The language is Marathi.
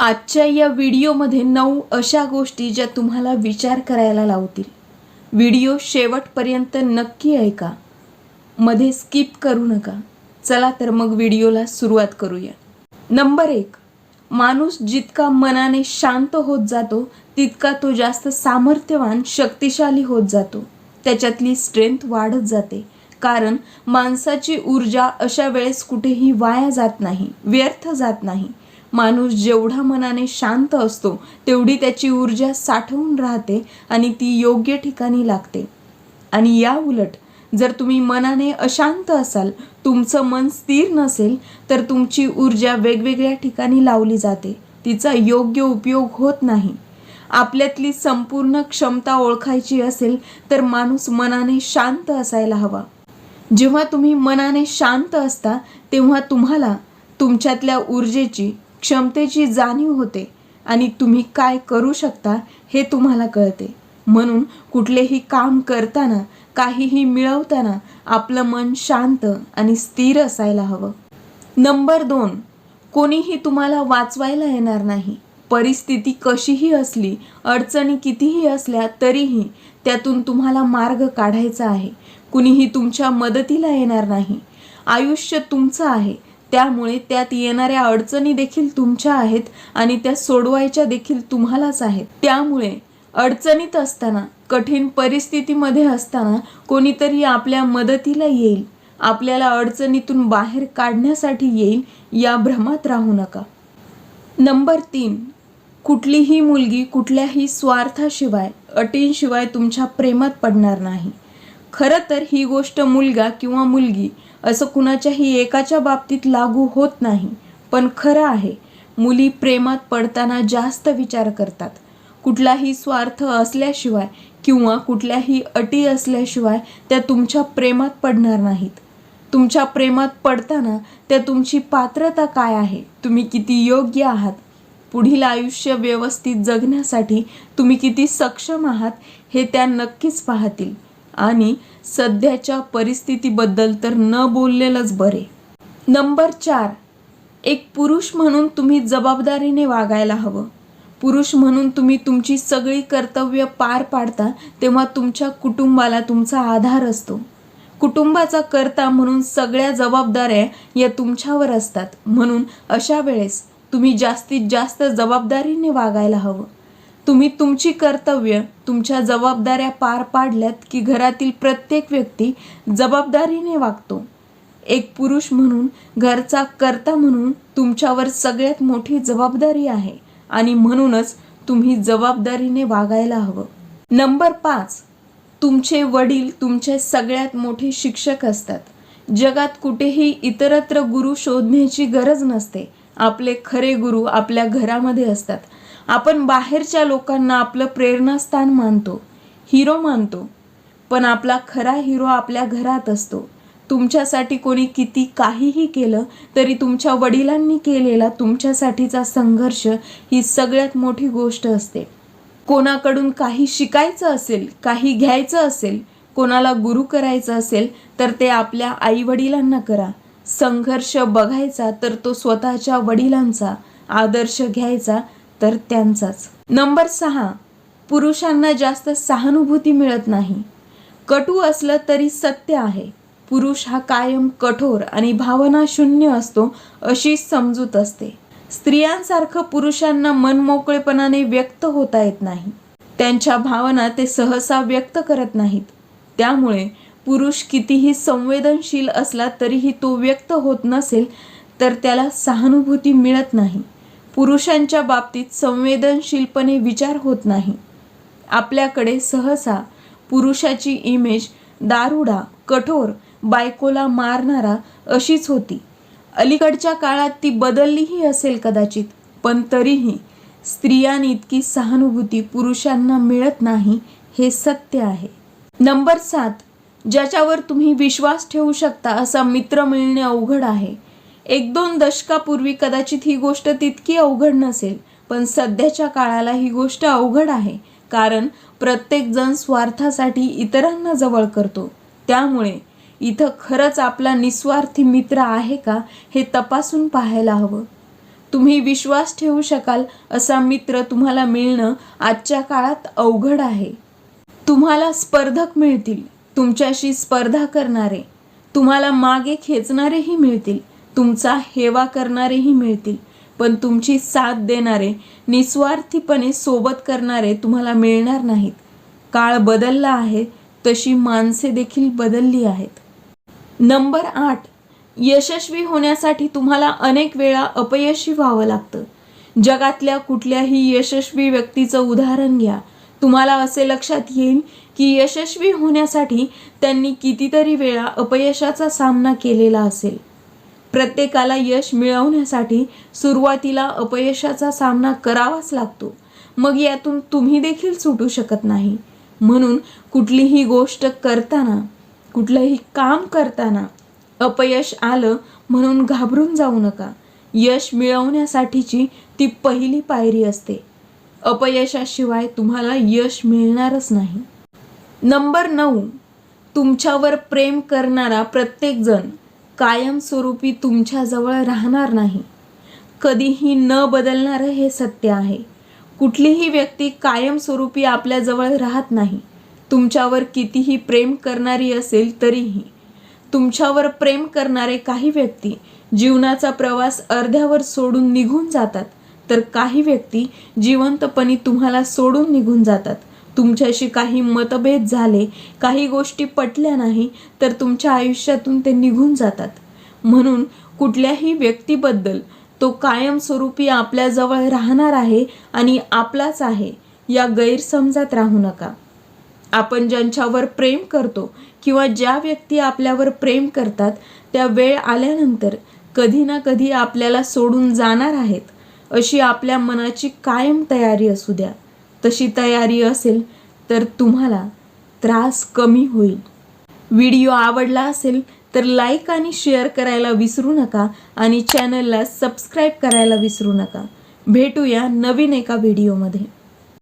आजच्या या व्हिडिओमध्ये नऊ अशा गोष्टी ज्या तुम्हाला विचार करायला लावतील. व्हिडिओ शेवटपर्यंत नक्की ऐका. मध्ये स्किप करू नका. चला तर मग व्हिडिओला सुरुवात करूया. नंबर एक माणूस जितका मनाने शांत होत जातो तितका तो जास्त सामर्थ्यवान शक्तिशाली होत जातो. त्याच्यातली स्ट्रेंथ वाढत जाते. कारण माणसाची ऊर्जा अशा वेळेस कुठेही वाया जात नाही व्यर्थ जात नाही. माणूस जेवढा मनाने शांत असतो तेवढी त्याची ऊर्जा साठवून राहते आणि ती योग्य ठिकाणी लागते. आणि या उलट जर तुम्ही मनाने अशांत असाल तुमचं मन स्थिर नसेल तर तुमची ऊर्जा वेगवेगळ्या ठिकाणी लावली जाते. तिचा योग्य उपयोग होत नाही. आपल्यातली संपूर्ण क्षमता ओळखायची असेल तर माणूस मनाने शांत असायला हवा. जेव्हा तुम्ही मनाने शांत असता तेव्हा तुम्हाला तुमच्यातल्या ऊर्जेची क्षमतेची जाणीव होते आणि तुम्ही काय करू शकता हे तुम्हाला कळते. म्हणून कुठलेही काम करताना काहीही मिळवताना आपलं मन शांत आणि स्थिर असायला हवं. नंबर दोन कोणीही तुम्हाला वाचवायला येणार नाही. परिस्थिती कशीही असली अडचणी कितीही असल्या तरीही त्यातून तुम्हाला मार्ग काढायचा आहे. कुणीही तुमच्या मदतीला येणार नाही. आयुष्य तुमचं आहे. त्यामुळे त्यात येणाऱ्या अडचणी देखील तुमच्या आहेत आणि त्या सोडवायच्या देखील तुम्हालाच आहेत. त्यामुळे अडचणीत असताना कठीण परिस्थितीमध्ये असताना कोणीतरी आपल्या मदतीला येईल. आपल्याला अडचणीतून बाहेर काढण्यासाठी येईल या भ्रमात राहू नका. नंबर तीन कुठलीही मुलगी कुठल्याही स्वार्थाशिवाय अटींशिवाय तुमच्या प्रेमात पडणार नाही. खरं तर ही गोष्ट मुलगा किंवा मुलगी असं कुणाच्याही एकाच्या बाबतीत लागू होत नाही पण खरं आहे मुली प्रेमात पडताना जास्त विचार करतात. कुठलाही स्वार्थ असल्याशिवाय किंवा कुठल्याही अटी असल्याशिवाय त्या तुमच्या प्रेमात पडणार नाहीत. तुमच्या प्रेमात पडताना त्या तुमची पात्रता काय आहे तुम्ही किती योग्य आहात पुढील आयुष्य व्यवस्थित जगण्यासाठी तुम्ही किती सक्षम आहात हे त्या नक्कीच पाहतील. आणि सध्याच्या परिस्थितीबद्दल तर न बोललेलंच बरे. नंबर चार एक पुरुष म्हणून तुम्ही जबाबदारीने वागायला हवं. पुरुष म्हणून तुम्ही तुमची सगळी कर्तव्य पार पाडता तेव्हा तुमच्या कुटुंबाला तुमचा आधार असतो. कुटुंबाचा करता म्हणून सगळ्या जबाबदाऱ्या या तुमच्यावर असतात. म्हणून अशा वेळेस तुम्ही जास्तीत जास्त जबाबदारीने वागायला हवं. तुम्ही तुमची कर्तव्य तुमच्या जबाबदाऱ्या पार पाडल्यात की घरातील प्रत्येक व्यक्ती जबाबदारीने वागतो. एक पुरुष म्हणून घरचा कर्ता म्हणून तुमच्यावर सगळ्यात मोठी जबाबदारी आहे आणि म्हणूनच तुम्ही जबाबदारीने वागायला हवं. नंबर पाच तुमचे वडील तुमचे सगळ्यात मोठे शिक्षक असतात. जगात कुठेही इतरत्र गुरु शोधण्याची गरज नसते. आपले खरे गुरु आपल्या घरामध्ये असतात. आपण बाहेरच्या लोकांना आपलं प्रेरणास्थान मानतो हिरो मानतो पण आपला खरा हिरो आपल्या घरात असतो. तुमच्यासाठी कोणी किती काहीही केलं तरी तुमच्या वडिलांनी केलेला तुमच्यासाठीचा संघर्ष ही सगळ्यात मोठी गोष्ट असते. कोणाकडून काही शिकायचं असेल काही घ्यायचं असेल कोणाला गुरु करायचं असेल तर ते आपल्या आईवडिलांना करा. संघर्ष बघायचा तर तो स्वतःच्या वडिलांचा आदर्श घ्यायचा तर त्यांचाच. नंबर सहा पुरुषांना जास्त सहानुभूती मिळत नाही. कटू असलं तरी सत्य आहे. पुरुष हा कायम कठोर आणि भावना शून्य असतो अशी समजूत असते. स्त्रियांसारखं पुरुषांना मनमोकळेपणाने व्यक्त होता येत नाही. त्यांच्या भावना ते सहसा व्यक्त करत नाहीत. त्यामुळे पुरुष कितीही संवेदनशील असला तरीही तो व्यक्त होत नसेल तर त्याला सहानुभूती मिळत नाही. पुरुषांच्या बाबतीत संवेदनशीलपणे विचार होत नाही. आपल्याकडे सहसा पुरुषाची इमेज दारुडा कठोर बायकोला मारणारा अशीच होती. अलीकडच्या काळात ती बदललीही असेल कदाचित पण तरीही स्त्रियांनी इतकी सहानुभूती पुरुषांना मिळत नाही हे सत्य आहे. नंबर सात ज्याच्यावर तुम्ही विश्वास ठेवू शकता असा मित्र मिळणे अवघड आहे. एक दोन दशकापूर्वी कदाचित ही गोष्ट तितकी अवघड नसेल पण सध्याच्या काळाला ही गोष्ट अवघड आहे कारण प्रत्येकजण स्वार्थासाठी इतरांना जवळ करतो. त्यामुळे इथं खरंच आपला निस्वार्थी मित्र आहे का हे तपासून पाहायला हवं. तुम्ही विश्वास ठेवू शकाल असा मित्र तुम्हाला मिळणं आजच्या काळात अवघड आहे. तुम्हाला स्पर्धक मिळतील तुमच्याशी स्पर्धा करणारे तुम्हाला मागे खेचणारेही मिळतील तुमचा हेवा करणारेही मिळतील. पण तुमची साथ देणारे निस्वार्थीपणे सोबत करणारे तुम्हाला मिळणार नाहीत. काळ बदलला आहे तशी माणसे देखील बदलली आहेत. नंबर आठ. यशस्वी होण्यासाठी तुम्हाला अनेक वेळा अपयशी व्हावं लागतं. जगातल्या कुठल्याही यशस्वी व्यक्तीचं उदाहरण घ्या. तुम्हाला असे लक्षात येईल की यशस्वी होण्यासाठी त्यांनी कितीतरी वेळा अपयशाचा सामना केलेला असेल. प्रत्येकाला यश मिळवण्यासाठी सुरुवातीला अपयशाचा सामना करावाच लागतो. मग यातून तुम्ही देखील सुटू शकत नाही. म्हणून कुठलीही गोष्ट करताना कुठलंही काम करताना अपयश आलं म्हणून घाबरून जाऊ नका. यश मिळवण्यासाठीची ती पहिली पायरी असते. अपयशाशिवाय तुम्हाला यश मिळणारच नाही. नंबर नऊ. तुमच्यावर प्रेम करणारा प्रत्येकजण कायमस्वरूपी तुमच्याजवळ राहणार नाही. कधीही न बदलणारं हे सत्य आहे. कुठलीही व्यक्ती कायमस्वरूपी आपल्याजवळ राहत नाही. तुमच्यावर कितीही प्रेम करणारी असेल तरीही. तुमच्यावर प्रेम करणारे काही व्यक्ती जीवनाचा प्रवास अर्ध्यावर सोडून निघून जातात. तर काही व्यक्ती जिवंतपणी तुम्हाला सोडून निघून जातात. तुमच्याशी काही मतभेद झाले काही गोष्टी पटल्या नाही तर तुमच्या आयुष्यातून ते निघून जातात. म्हणून कुठल्याही व्यक्तीबद्दल तो कायमस्वरूपी आपल्याजवळ राहणार आहे आणि आपलाच आहे या गैरसमजात राहू नका. आपण ज्यांच्यावर प्रेम करतो किंवा ज्या व्यक्ती आपल्यावर प्रेम करतात त्या वेळ आल्यानंतर कधी ना कधी आपल्याला सोडून जाणार आहेत अशी आपल्या मनाची कायम तयारी असू द्या. तशी तयारी असेल तर तुम्हाला त्रास कमी होईल. व्हिडिओ आवडला असेल तर लाईक आणि शेअर करायला विसरू नका आणि चॅनलला सबस्क्राईब करायला विसरू नका. भेटूया नवीन एका व्हिडिओमध्ये.